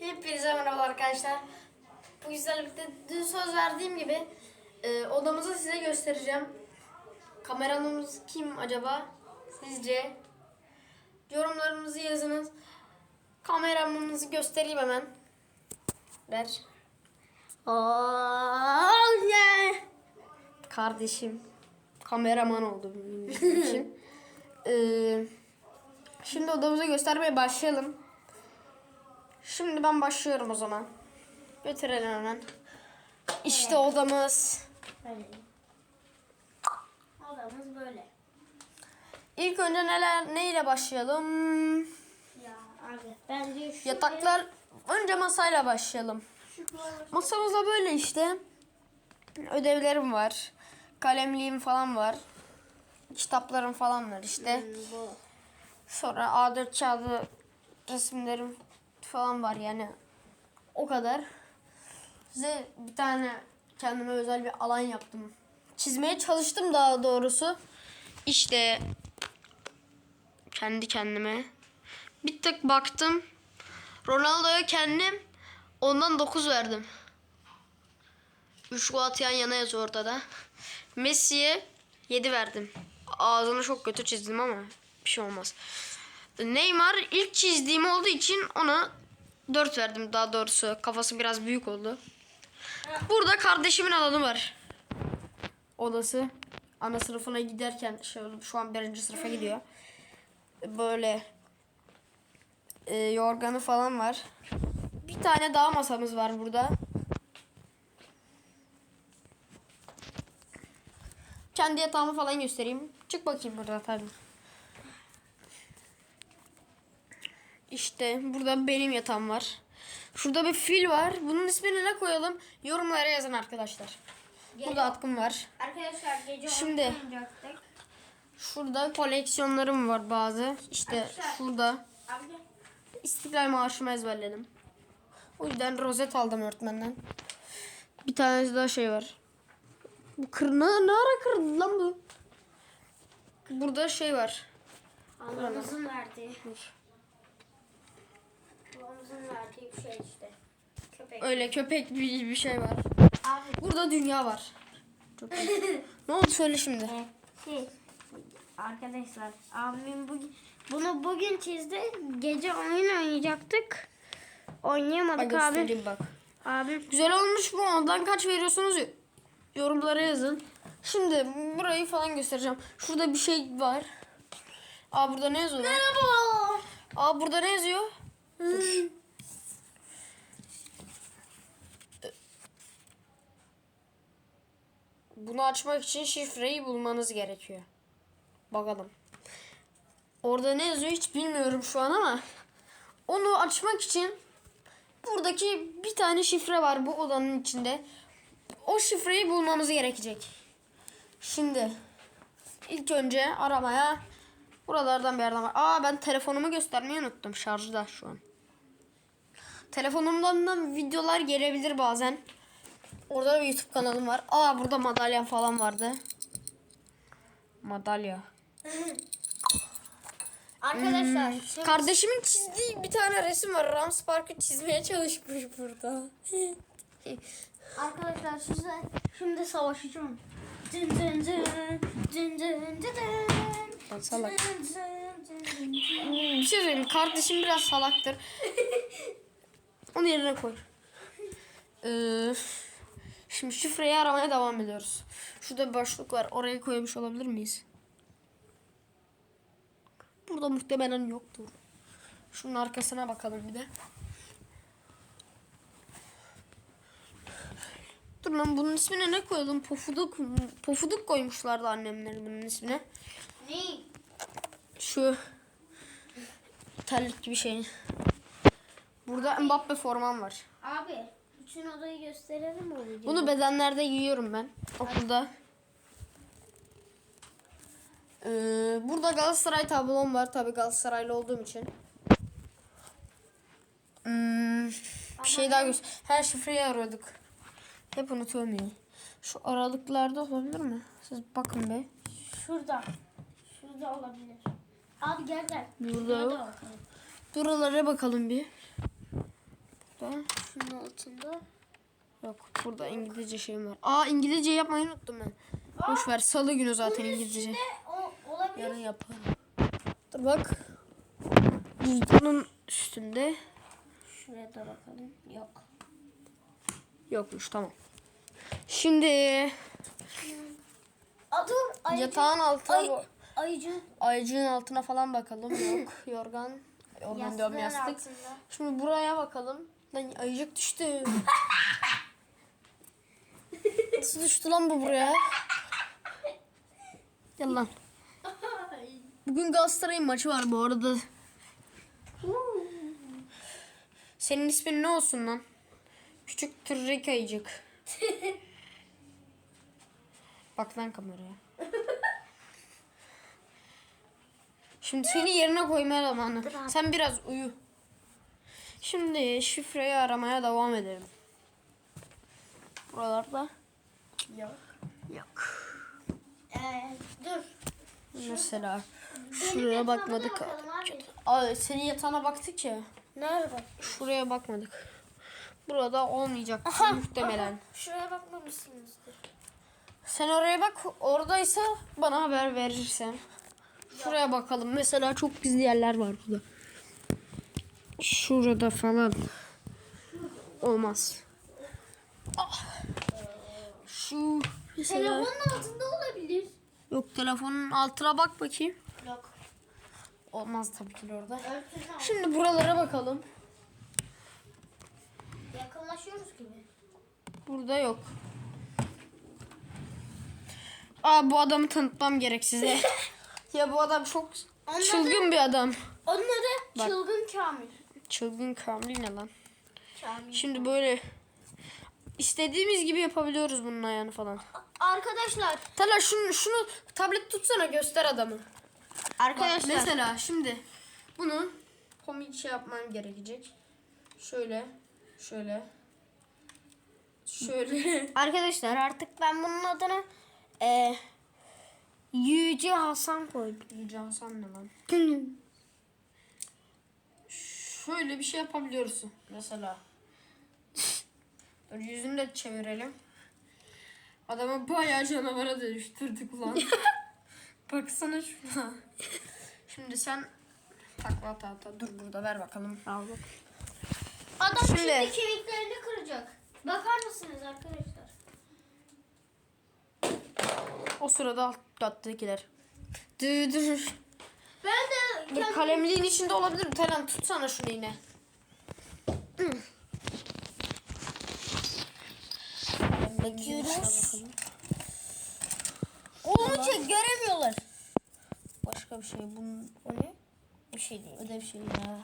Hepinize merhaba arkadaşlar. Bu güzel birlikte dün söz verdiğim gibi e, odamızı size göstereceğim. Kameramız kim acaba? Sizce? Yorumlarınızı yazınız. Kameramızı göstereyim hemen. Ver. Oh yeah. Kardeşim. Kameraman oldu benim için. Ee, şimdi odamızı göstermeye başlayalım. Şimdi ben başlıyorum o zaman. Götürelim hemen. İşte odamız. Böyle. Odamız böyle. İlk önce neler neyle başlayalım? Ya abi bence şu Yataklar önce masayla başlayalım. Masamızda böyle işte. Ödevlerim var. Kalemliğim falan var. Kitaplarım falan var işte. bu. Sonra A4 kağıdı resimlerim falan var yani. O kadar. Size bir tane kendime özel bir alan yaptım. Çizmeye çalıştım daha doğrusu. İşte kendi kendime. Bir tık baktım. Ronaldo'ya kendim ondan 9 verdim. 3 gol yan yana yazıyor ortada. Messi'ye 7 verdim. Ağzını çok kötü çizdim ama bir şey olmaz. Neymar ilk çizdiğim olduğu için ona 4 verdim daha doğrusu. Kafası biraz büyük oldu. Burada kardeşimin alanı var. Odası. Ana sınıfına giderken şey oldu, şu an birinci sınıfa gidiyor. Böyle e, yorganı falan var. Bir tane daha masamız var burada. Kendi yatağımı falan göstereyim. Çık bakayım burada tabii. İşte burada benim yatağım var. Şurada bir fil var. Bunun ismini ne koyalım? Yorumlara yazın arkadaşlar. Burada atkım var. Arkadaşlar gece Şimdi. Şurada koleksiyonlarım var bazı. İşte Arkadaşlar. şurada. İstiklal Marşı'mı ezberledim. O yüzden rozet aldım öğretmenden. Bir tanesi daha şey var. Bu kır ne, ne ara kırdı lan bu? Burada şey var. Anamızın verdiği. Babamızın verdiği bir şey işte. Köpek. Öyle köpek bir, bir şey var. Abi Burada dünya var. Çok ne oldu söyle şimdi. e, şey arkadaşlar abim bugün bunu bugün çizdi. Gece oyun oynayacaktık. Oynayamadık abi. göstereyim bak. Abim Güzel olmuş mu? Ondan kaç veriyorsunuz? Yorumlara yazın. Şimdi burayı falan göstereceğim. Şurada bir şey var. Aa burada ne yazıyor? Merhaba. Aa burada ne yazıyor? Bunu açmak için şifreyi bulmanız gerekiyor. Bakalım. Orada ne yazıyor hiç bilmiyorum şu an ama onu açmak için buradaki bir tane şifre var bu odanın içinde. O şifreyi bulmamız gerekecek. Şimdi ilk önce aramaya buralardan bir yerden var. Aa ben telefonumu göstermeyi unuttum. Şarjda şu an. Telefonumdan da videolar gelebilir bazen. Orada da bir YouTube kanalım var. Aa burada madalya falan vardı. Madalya. Arkadaşlar şimdi Kardeşimin çizdiği bir tane resim var. Rams Park'ı çizmeye çalışmış burada. Arkadaşlar size şimdi savaşacağım. Dın dın dın, dın dın dın salak. Dın. bir şey söyleyeyim. Kardeşim biraz salaktır. Onu yerine koy. Ee, şimdi şifreyi aramaya devam ediyoruz. Şurada bir boşluk var. Oraya koymuş olabilir miyiz? Burada muhtemelen yoktur. Şunun arkasına bakalım bir de. Dur lan bunun ismine ne koyalım? Pofuduk, pofuduk koymuşlardı annemler bunun ismine. Ne? Şu terlik gibi şey. Burada Mbappe formam var. Abi bütün odayı gösterelim mi o videoda? Bunu bedenlerde giyiyorum ben okulda. Ee, burada Galatasaray tablom var tabi Galatasaraylı olduğum için. Hmm, bir şey daha göster. Her şifreyi arıyorduk. Hep unutuyorum ya. Şu aralıklarda olabilir mi? Siz bakın be. Şurada. Şurada olabilir. Abi gel gel. Burada Şurada yok. bakalım. Buralara bakalım bir. Burada. Şunun altında. Yok burada İngilizce şeyim var. Aa İngilizce yapmayı unuttum ben. Boş ver salı günü zaten İngilizce. O. Yarın yaparım. Dur bak. Cüzdanın üstünde. Şuraya da bakalım. Yok. Yokmuş tamam. Şimdi Aa, dur. Ayıcı. yatağın altına Ay, ayıcı. ayıcığın altına falan bakalım. Yok yorgan. Yorgan diyorum Yastığın yastık. altında. Şimdi buraya bakalım. Lan ayıcık düştü. Nasıl düştü lan bu buraya? Gel lan. Bugün Galatasaray'ın maçı var bu arada. Senin ismin ne olsun lan? Küçük tırrek ayıcık. Bak lan kameraya. Şimdi seni yerine koymaya zamanı. Sen biraz uyu. Şimdi şifreyi aramaya devam edelim. Buralarda Yok. yok. Ee, dur. Mesela şuraya bakmadık. abi. Senin yatağına baktık ya. Nerede? Şuraya bakmadık. Burada olmayacak muhtemelen. Şuraya bakmamışsınızdır. Sen oraya bak. Oradaysa bana haber verirsen. Şuraya bakalım. Mesela çok gizli yerler var burada. Şurada falan. Olmaz. Ah. Şu mesela. Telefonun altında olabilir. Yok telefonun altına bak bakayım. Yok. Olmaz tabii ki orada. Şimdi buralara bakalım. Yakınlaşıyoruz gibi. Burada yok. Aa bu adamı tanıtmam gerek size. ya bu adam çok Anladım. çılgın bir adam. Onun adı Bak. Çılgın Kamil. Çılgın Kamil ne lan? Kamil. Şimdi böyle istediğimiz gibi yapabiliyoruz bunun ayağını falan. Arkadaşlar. Tala şunu, şunu tablet tutsana göster adamı. Bak, Arkadaşlar. mesela şimdi bunu komik şey yapmam gerekecek. Şöyle, şöyle, şöyle. Arkadaşlar artık ben bunun adını e, Yüce Hasan koydum. Yüce Hasan ne lan? Şöyle bir şey yapabiliyorsun mesela. Dur yüzünü de çevirelim. Adamı bayağı canavara dönüştürdük lan. Baksana şuna. Şimdi sen takla ata ata. Dur burada ver bakalım. Al Adam şimdi, Şimdi- kemiklerini kıracak. Bakar mısınız arkadaşlar? O sırada alt kattakiler. Dur dur. Dur kalemliğin içinde olabilir mi? Telen tutsana şunu yine. bakıyoruz. Onu çek göremiyorlar. Başka bir şey. Bunun O ne? Bir şey değil. ödev şeyi ya.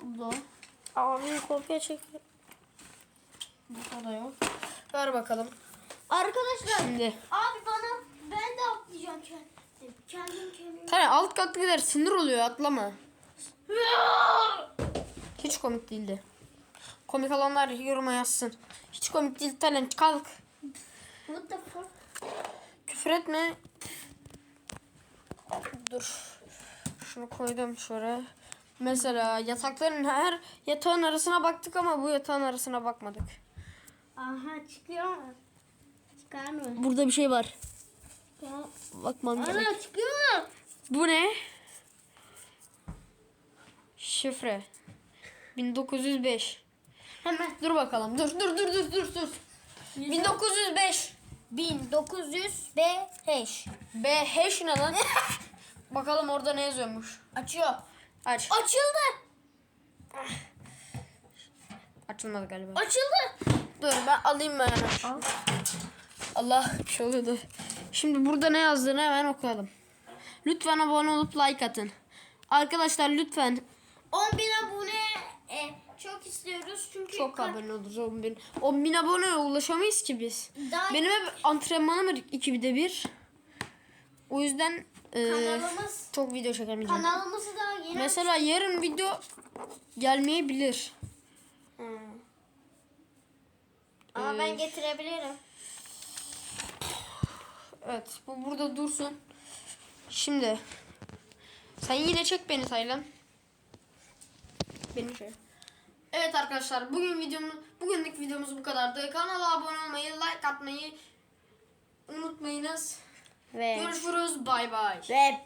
Bu da. Abi kopya çek. Bu da yok. Ver bakalım. Arkadaşlar Şimdi. abi bana ben de atlayacağım kendim. Kendim kendim. Tane alt kattakiler sinir oluyor atlama. Hiç komik değildi. Komik olanlar yoruma yazsın. Hiç komik değil Talen kalk. What the fuck? Küfür etme. Dur. Şunu koydum şöyle. Mesela yatakların her yatağın arasına baktık ama bu yatağın arasına bakmadık. Aha çıkıyor mu? Çıkar mı? Burada bir şey var. Bakmam gerek. Ana çıkıyor mu? Bu ne? Şifre. 1905. Hemen. Dur bakalım. Dur dur dur dur dur dur. 1905. 1905. B hash ne lan? bakalım orada ne yazıyormuş. Açıyor. Aç. Açıldı. Açılmadı galiba. Açıldı. Dur ben alayım ben hemen. Allah bir şey oluyordu. Şimdi burada ne yazdığını hemen okuyalım. Lütfen abone olup like atın. Arkadaşlar lütfen 10 bin abone e, çok istiyoruz çünkü çok abone oluruz 10 bin. 10 bin aboneye ulaşamayız ki biz. Daha Benim hep antrenmanım var 2'de bir. O yüzden e, kanalımız çok video çekemeyeceğim. kanalımızı daha yeni Mesela yarın video gelmeyebilir. Ama ben getirebilirim. Evet bu burada dursun. Şimdi sen yine çek beni Taylan. Beni şey. Evet arkadaşlar bugün videomuz bugünlük videomuz bu kadardı. Kanala abone olmayı, like atmayı unutmayınız. Ve Görüşürüz. Bay bay. ve